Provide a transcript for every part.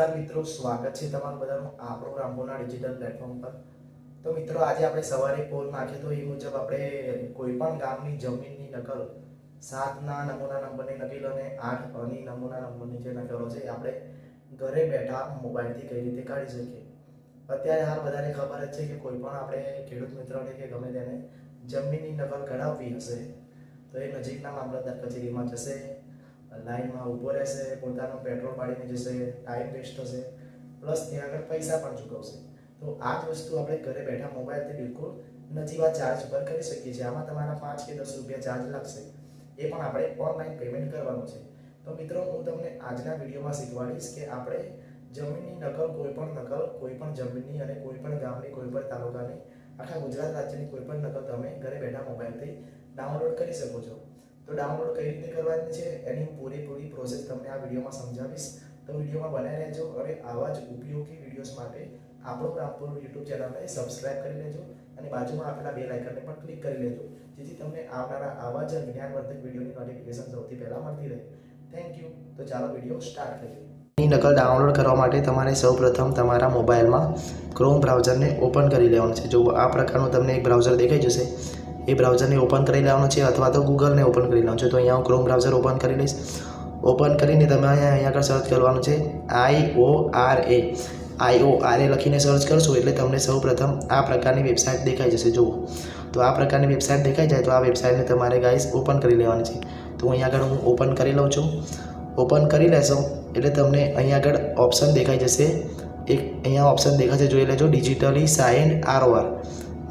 નમસ્કાર મિત્રો, સ્વાગત છે તમારું બધાનું આપણું રામપુરના ડિજિટલ પ્લેટફોર્મ પર. તો મિત્રો, આજે આપણે સવારે પોલ નાખ્યો તો એ મુજબ આપણે કોઈ પણ ગામની જમીનની નકલ, સાતના નમૂના નંબરની નકલ અને આઠ અની નમૂના નંબરની જે નકલો છે આપણે ઘરે બેઠા મોબાઈલથી કઈ રીતે કાઢી શકીએ. અત્યારે હાલ બધાને ખબર જ છે કે કોઈ પણ આપણે ખેડૂત મિત્રોને કે ગમે તેને જમીનની નકલ કઢાવવી હશે, તો એ નજીકના મામલતદાર કચેરીમાં જશે. લાઈનમાં ઊભો રહેશે, પોતાનો પેટ્રોલ પાડીને જશે ટાઈમ વેસ્ટ થશે પ્લસ ત્યાં આગળ પૈસા પણ ચૂકવશે. તો આ જ વસ્તુ આપણે ઘરે બેઠા મોબાઈલથી બિલકુલ નજીવા ચાર્જ પર કરી શકીએ છીએ. આમાં તમારા પાંચ કે દસ રૂપિયા ચાર્જ લાગશે. એ પણ આપણે ઓનલાઈન પેમેન્ટ કરવાનું છે. તો મિત્રો, હું તમને આજના વિડીયોમાં શીખવાડીશ કે આપણે જમીનની નકલ, કોઈ પણ નકલ, કોઈ પણ જમીનની અને કોઈ પણ ગામની, કોઈ પણ તાલુકાની, આખા ગુજરાત રાજ્યની કોઈ પણ નકલ તમે ઘરે બેઠા મોબાઈલથી ડાઉનલોડ કરી શકો છો. તો ડાઉનલોડ કઈ રીતે કરવાની છે એની હું પૂરેપૂરી પ્રોસેસ તમને આ વિડીયોમાં સમજાવીશ. તો વિડીયોમાં બનાવી રહેજો. અને આવા જ ઉપયોગી વિડીયોઝ માટે આપણું રામપુર યુટ્યુબ ચેનલને સબસ્ક્રાઇબ કરી લેજો અને બાજુમાં આપેલા બે લાઇકનને પણ ક્લિક કરી લેજો, જેથી તમને આવનારા આવા જ જ્ઞાનવર્ધક વિડીયોની નોટિફિકેશન સૌથી પહેલાં મળતી રહે. થેન્ક યુ તો ચાલો વીડિયો સ્ટાર્ટ કરીએ. ની નકલ ડાઉનલોડ કરવા માટે તમારે સૌપ્રથમ તમારા મોબાઈલમાં ક્રોમ બ્રાઉઝરને ઓપન કરી લેવાનું છે. જો આ પ્રકારનું તમને એક બ્રાઉઝર દેખાઈ જશે. એ બ્રાઉઝરને ઓપન કરી લેવાનું છે અથવા તો ગૂગલને ઓપન કરી લેવાનું છે. તો અહીંયા હું ક્રોમ બ્રાઉઝર ઓપન કરી લઈશ. ઓપન કરીને તમે અહીંયા અહીંયા આગળ સર્ચ કરવાનું છે. આઈ ઓ આર એ. આઈ ઓ આર એ લખીને સર્ચ કરશો એટલે તમને સૌપ્રથમ આ પ્રકારની વેબસાઇટ દેખાઈ જશે. જુઓ. તો આ પ્રકારની વેબસાઇટ દેખાઈ જાય તો આ વેબસાઇટને તમારે ગાઈસ ઓપન કરી લેવાની છે. તો અહીંયા આગળ હું ઓપન કરી લઉં છું. ઓપન કરી લેશો એટલે તમને અહીંયા આગળ ઓપ્શન દેખાઈ જશે. એક અહીંયા ઓપ્શન દેખાશે, જોઈ લેજો, ડિજિટલી સાઇન આરઓઆર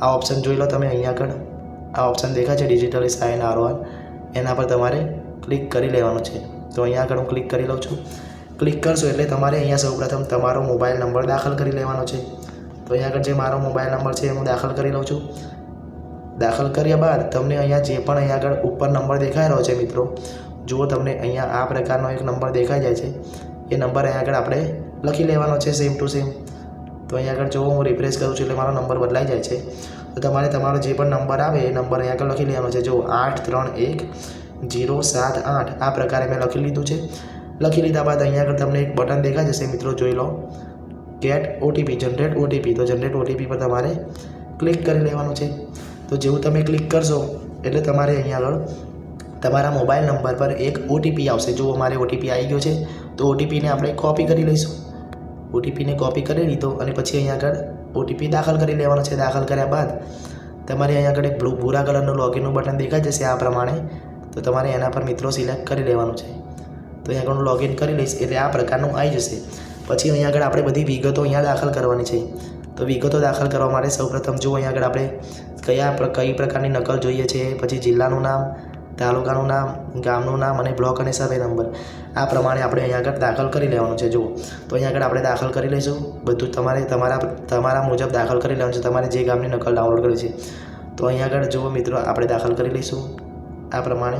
આ ઓપ્શન જોઈ લો તમે અહીંયા આગળ. આ ઓપ્શન દેખાય છે ડિજિટલી સાઇન આરઓઆર એના પર તમારે ક્લિક કરી લેવાનું છે. તો અહીંયા આગળ હું ક્લિક કરી લઉં છું. ક્લિક કરશો એટલે તમારે અહીંયા સૌપ્રથમ તમારો મોબાઈલ નંબર દાખલ કરી લેવાનો છે. તો અહીંયા આગળ જે મારો મોબાઈલ નંબર છે એ હું દાખલ કરી લઉં છું. દાખલ કર્યા બાદ તમને અહીંયા જે પણ અહીંયા આગળ ઉપર નંબર દેખાઈ રહ્યો છે મિત્રો, જુઓ તમને અહીંયા આ પ્રકારનો એક નંબર દેખાઈ જાય છે. એ નંબર અહીંયા આગળ આપણે લખી લેવાનો છે સેમ ટુ સેમ તો અહીંયા આગળ જો હું રિફ્રેશ કરું છું એટલે મારો નંબર બદલાઈ જાય છે. તો તમારે તમારો જે પણ નંબર આવે એ નંબર અહીંયા આગળ લખી લેવાનો છે. જો આઠ, ત્રણ, એક, જીરો, સાત, આઠ, આ પ્રકારે મેં લખી લીધું છે. લખી લીધા બાદ અહીંયા આગળ તમને એક બટન દેખાય જશે, મિત્રો, જોઈ લો. ગેટ ઓટીપી જનરેટ ઓટીપી તો જનરેટ ઓટીપી પર તમારે ક્લિક કરી લેવાનું છે. તો જેવું તમે ક્લિક કરશો, એટલે તમારે અહીંયા આગળ તમારા મોબાઈલ નંબર પર એક ઓટીપી આવશે. જો મારે ઓટીપી આવી ગયો છે. તો ઓટીપીને આપણે કોપી કરી લઈશું. ઓટીપીને કોપી કરી લીધો અને પછી અહીંયા આગળ ઓટીપી દાખલ કરી લેવાનો છે, દાખલ કર્યા બાદ તમારે અહીંયા આગળ એક ભૂરા કલરનું લોગિનનું બટન દેખાઈ જશે આ પ્રમાણે, તો તમારે એના પર મિત્રો સિલેક્ટ કરી લેવાનું છે. તો અહીંયા આગળ લોગિન કરી લઈશ, એટલે આ પ્રકારનું આવી જશે. પછી અહીંયા આગળ આપણે બધી વિગતો અહીંયા દાખલ કરવાની છે. તો વિગતો દાખલ કરવા માટે સૌપ્રથમ જો અહીંયા આગળ આપણે કયા કઈ પ્રકારની નકલ જોઈએ છે, પછી જિલ્લાનું નામ તાલુકાનું નામ, ગામનું નામ અને બ્લોક અને સર્વે નંબર. આ પ્રમાણે આપણે અહીંયા આગળ દાખલ કરી લેવાનું છે, જુઓ. તો અહીંયા આગળ આપણે દાખલ કરી લઈશું. બધું તમારે, તમારા તમારા મુજબ દાખલ કરી લેવાનું છે. તમારે જે ગામની નકલ ડાઉનલોડ કરી છે. તો અહીંયા આગળ જુઓ મિત્રો, આપણે દાખલ કરી લઈશું. આ પ્રમાણે.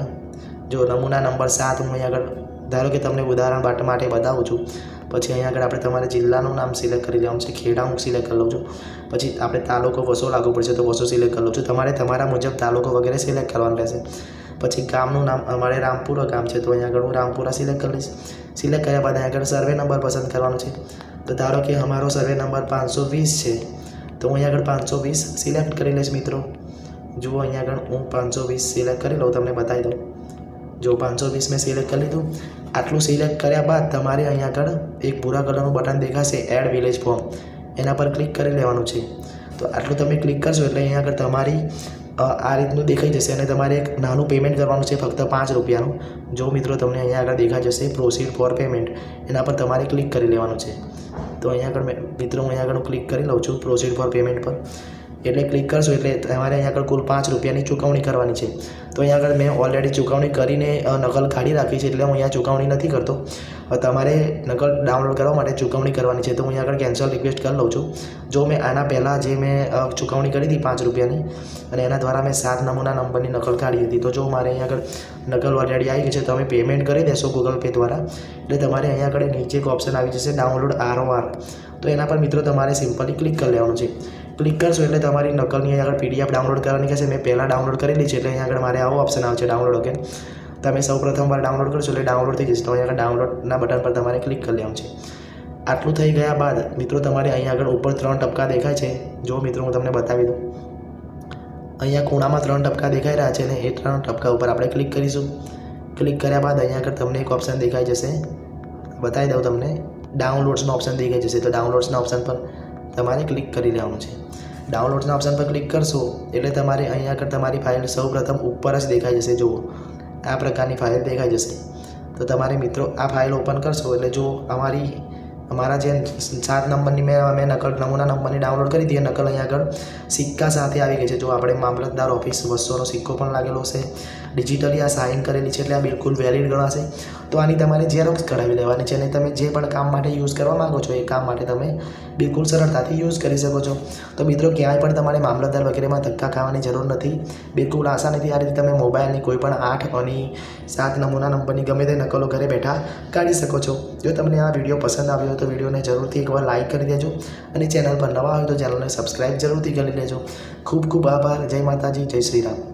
જો નમૂના નંબર સાત, હું અહીંયા આગળ, ધારો કે તમને ઉદાહરણ માટે બતાવું છું. પછી અહીંયા આગળ આપણે તમારે જિલ્લાનું નામ સિલેક્ટ કરી લેવાનું છે. ખેડા હું સિલેક્ટ કરી લઉં છું. પછી આપણે તાલુકો વસો લાગુ પડશે, તો વસો સિલેક્ટ કરી લઉં છું. તમારે તમારા મુજબ તાલુકો વગેરે સિલેક્ટ કરવાનું રહેશે. પછી ગામનું નામ અમારે રામપુરા ગામ છે, તો અહીંયા આગળ હું રામપુરા સિલેક્ટ કરી લઈશ. સિલેક્ટ કર્યા બાદ અહીંયા આગળ સર્વે નંબર પસંદ કરવાનો છે. તો ધારો કે અમારો સર્વે નંબર પાંચસો વીસ છે, તો હું અહીંયા આગળ પાંચસો વીસ સિલેક્ટ કરી લઈશ મિત્રો. જુઓ અહીંયા આગળ હું પાંચસો વીસ સિલેક્ટ કરી લઉં, તમને બતાવી દઉં. જો પાંચસો વીસ મેં સિલેક્ટ કરી લીધું, આટલું સિલેક્ટ કર્યા બાદ તમારે અહીંયા આગળ એક ભૂરા કલરનું બટન દેખાશે એડ વિલેજ ફોર્મ એના પર ક્લિક કરી લેવાનું છે. તો આટલું તમે ક્લિક કરશો એટલે અહીંયા આગળ તમારી આ રીતનું દેખાઈ જશે અને તમારે એક નાનું પેમેન્ટ કરવાનું છે ફક્ત પાંચ રૂપિયાનું. જો મિત્રો તમને અહીંયા આગળ દેખાઈ જશે પ્રોસીડ ફોર પેમેન્ટ એના પર તમારે ક્લિક કરી લેવાનું છે. તો અહીંયા આગળ મિત્રો, હું અહીંયા આગળ ક્લિક કરી લઉં છું પ્રોસીડ ફોર પેમેન્ટ પર. એટલે ક્લિક કરશો એટલે તમારે અહીંયા આગળ કુલ પાંચ રૂપિયાની ચૂકવણી કરવાની છે. તો અહીંયા આગળ મેં ઓલરેડી ચૂકવણી કરીને નકલ કાઢી રાખી છે એટલે હું અહીંયા ચૂકવણી નથી કરતો. તમારે નકલ ડાઉનલોડ કરવા માટે ચૂકવણી કરવાની છે. તો હું અહીંયા આગળ કેન્સલ રિક્વેસ્ટ કરી લઉં છું. જો મેં આના પહેલાં જે મેં ચૂકવણી કરી હતી પાંચ રૂપિયાની અને એના દ્વારા મેં સાત નમૂના નંબરની નકલ કાઢી હતી, તો જો મારે અહીંયા આગળ નકલ ઓલરેડી આવી ગઈ છે તમે પેમેન્ટ કરી દેશો ગૂગલ પે દ્વારા. એટલે તમારે અહીંયા આગળ નીચે એક ઓપ્શન આવી જશે ડાઉનલોડ આરઓઆર તો એના પર મિત્રો તમારે સિમ્પલી ક્લિક કરી લેવાનું છે. ક્લિક કરશો એટલે તમારી નકલની અહીંયા આગળ પીડીએફ ડાઉનલોડ કરવાની કહેશે. મેં પહેલાં ડાઉનલોડ કરેલી છે એટલે અહીંયા આગળ મારે આવો ઓપ્શન આવશે ડાઉનલોડ ઓકે તમે સૌ પ્રથમ વાર ડાઉનલોડ કરશો એટલે ડાઉનલોડ થઈ જશે. તો અહીંયા ડાઉનલોડના બટન પર તમારે ક્લિક કરી લેવાનું છે. આટલું થઈ ગયા બાદ મિત્રો તમારે અહીંયા આગળ ઉપર ત્રણ ટપકા દેખાય છે. જો મિત્રો હું તમને બતાવી દઉં. અહીંયા ખૂણામાં ત્રણ ટપકા દેખાઈ રહ્યા છે ને એ ત્રણ ટપકા ઉપર આપણે ક્લિક કરીશું. ક્લિક કર્યા બાદ અહીંયા આગળ તમને એક ઓપ્શન દેખાઈ જશે. બતાવી દઉં તમને. ડાઉનલોડ્સનો ઓપ્શન દેખાઈ જશે. તો ડાઉનલોડ્સના ઓપ્શન પર તમારે ક્લિક કરી લેવાનું છે. ડાઉનલોડ્સના ઓપ્શન પર ક્લિક કરશો, એટલે તમારે અહીંયા આગળ તમારી ફાઇલ સૌપ્રથમ ઉપર જ દેખાઈ જશે, જુઓ. આ પ્રકારની ફાઇલ દેખાઈ જશે. તો તમારે મિત્રો આ ફાઇલ ઓપન કરશો, એટલે જો અમારી, અમારા જે સાત નંબરની મેં મેં નકલ, નમૂના નંબરની ડાઉનલોડ કરી હતી, એ નકલ અહીંયા આગળ સિક્કા સાથે આવી ગઈ છે. જો આપણે મામલતદાર ઓફિસ બસોનો સિક્કો પણ લાગેલો છે ડિજિટલી આ સાઇન કરેલી છે એટલે આ બિલકુલ વેલિડ ગણાશે. તો આની તમારે ઝેરોક્સ કઢાવી લેવાની છે અને તમે જે પણ કામ માટે યુઝ કરવા માંગો છો એ કામ માટે તમે બિલકુલ સરળતાથી યુઝ કરી શકો છો. તો મિત્રો ક્યાંય પણ તમારે મામલતદાર વગેરેમાં ધક્કા ખાવાની જરૂર નથી. બિલકુલ આસાનીથી આ રીતે તમે મોબાઈલની કોઈ પણ આઠ અને સાત નમૂના નંબરની ગમે તે નકલો ઘરે બેઠા કાઢી શકો છો. જો તમને આ વીડિયો પસંદ આવ્યો તો વિડીયોને જરૂરથી એકવાર લાઇક કરી દેજો અને ચેનલ પર નવા હોય તો ચેનલને સબસ્ક્રાઈબ જરૂરથી કરી લેજો. ખૂબ ખૂબ આભાર. જય માતાજી. જય શ્રી રામ.